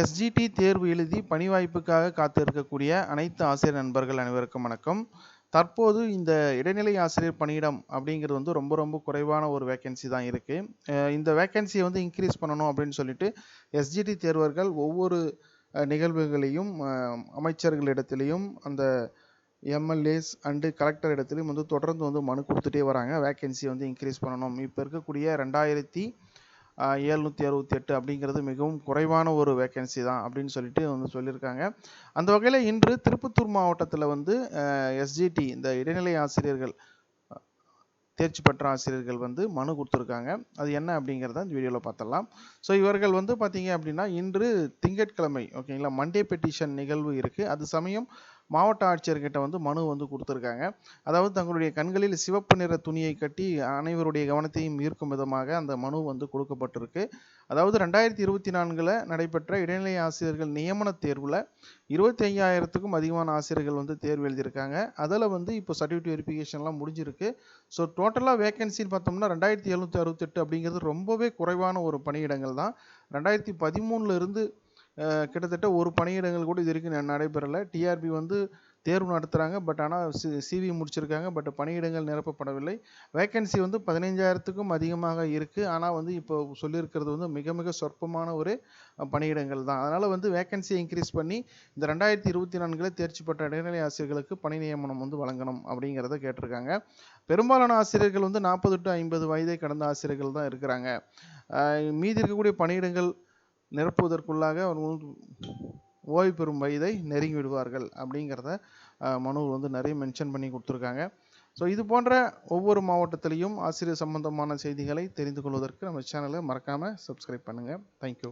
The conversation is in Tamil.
எஸ்ஜிடி தேர்வு எழுதி பணி வாய்ப்புக்காக காத்திருக்கக்கூடிய அனைத்து ஆசிரியர் நண்பர்கள் அனைவருக்கும் வணக்கம். தற்போது இந்த இடைநிலை ஆசிரியர் பணியிடம் அப்படிங்கிறது வந்து ரொம்ப ரொம்ப குறைவான ஒரு வேக்கன்சி தான் இருக்குது இந்த வேக்கன்சியை வந்து இன்க்ரீஸ் பண்ணணும் அப்படின்னு சொல்லிட்டு எஸ்ஜிடி தேர்வர்கள் ஒவ்வொரு நிகழ்வுகளையும் அமைச்சர்களிடத்திலையும் அந்த எம்எல்ஏஸ் அண்டு கலெக்டர் இடத்துலையும் வந்து தொடர்ந்து வந்து மனு கொடுத்துட்டே வராங்க. வேக்கன்சி வந்து இன்க்ரீஸ் பண்ணணும். இப்போ இருக்கக்கூடிய ரெண்டாயிரத்தி ஏழ்நூற்றி அறுபத்தி எட்டு அப்படிங்கிறது மிகவும் குறைவான ஒரு வேகன்சி தான் அப்படின்னு சொல்லிட்டு வந்து சொல்லியிருக்காங்க. அந்த வகையில் இன்று திருப்பத்தூர் மாவட்டத்தில் வந்து எஸ்ஜிடி இந்த இடைநிலை ஆசிரியர்கள் தேர்ச்சி பெற்ற ஆசிரியர்கள் வந்து மனு கொடுத்துருக்காங்க. அது என்ன அப்படிங்கிறத இந்த வீடியோவில் பார்த்துடலாம். ஸோ இவர்கள் வந்து பார்த்தீங்க அப்படின்னா இன்று திங்கட்கிழமை ஓகேங்களா மண்டே பெட்டிஷன் நிகழ்வு இருக்குது அது சமயம் மாவட்ட ஆட்சியர்கிட்ட வந்து மனு வந்து கொடுத்துருக்காங்க. அதாவது தங்களுடைய கண்களில் சிவப்பு நிற துணியை கட்டி அனைவருடைய கவனத்தையும் ஈர்க்கும் விதமாக அந்த மனு வந்து கொடுக்கப்பட்டிருக்கு. அதாவது ரெண்டாயிரத்தி இருபத்தி நான்கில் நடைபெற்ற இடைநிலை ஆசிரியர்கள் நியமன தேர்வில் இருபத்தி ஐயாயிரத்துக்கும் அதிகமான ஆசிரியர்கள் வந்து தேர்வு எழுதியிருக்காங்க. அதில் வந்து இப்போ சர்டிஃபிகேட் வெரிஃபிகேஷன்லாம் முடிஞ்சிருக்கு. ஸோ டோட்டலாக வேகன்சின்னு பார்த்தோம்னா ரெண்டாயிரத்தி எழுநூற்றி அறுபத்தெட்டு அப்படிங்கிறது ரொம்பவே குறைவான ஒரு பணியிடங்கள் தான். ரெண்டாயிரத்தி பதிமூணுல இருந்து கிட்டத்தட்ட ஒரு பணியிடங்கள் கூட இது வரைக்கும் நடைபெறலை. டிஆர்பி வந்து தேர்வு நடத்துகிறாங்க பட் ஆனால் சி சிவி முடிச்சிருக்காங்க. பட் பணியிடங்கள் நிரப்பப்படவில்லை. வேக்கன்சி வந்து பதினைஞ்சாயிரத்துக்கும் அதிகமாக இருக்குது ஆனால் வந்து இப்போ சொல்லியிருக்கிறது வந்து மிக மிக சொற்பமான ஒரு பணியிடங்கள் தான். அதனால் வந்து வேக்கன்சியை இன்க்ரீஸ் பண்ணி இந்த ரெண்டாயிரத்தி இருபத்தி நான்கில் தேர்ச்சி பெற்ற இடைநிலை ஆசிரியர்களுக்கு பணி நியமனம் வந்து வழங்கணும் அப்படிங்கிறத கேட்டிருக்காங்க. பெரும்பாலான ஆசிரியர்கள் வந்து நாற்பது டு ஐம்பது வயதை கடந்த ஆசிரியர்கள் தான் இருக்கிறாங்க. மீதி இருக்கக்கூடிய பணியிடங்கள் நிரப்புவதற்குள்ளாக அவர் ஓய்வு பெறும் வயதை நெருங்கி விடுவார்கள் அப்படிங்கிறத அஹ், மனுவில் வந்து நிறைய மென்ஷன் பண்ணி கொடுத்துருக்காங்க. ஸோ இது போன்ற ஒவ்வொரு மாவட்டத்திலையும் ஆசிரியர் சம்பந்தமான செய்திகளை தெரிந்து கொள்வதற்கு நம்ம சேனலை மறக்காமல் சப்ஸ்கிரைப் பண்ணுங்கள் தேங்க்யூ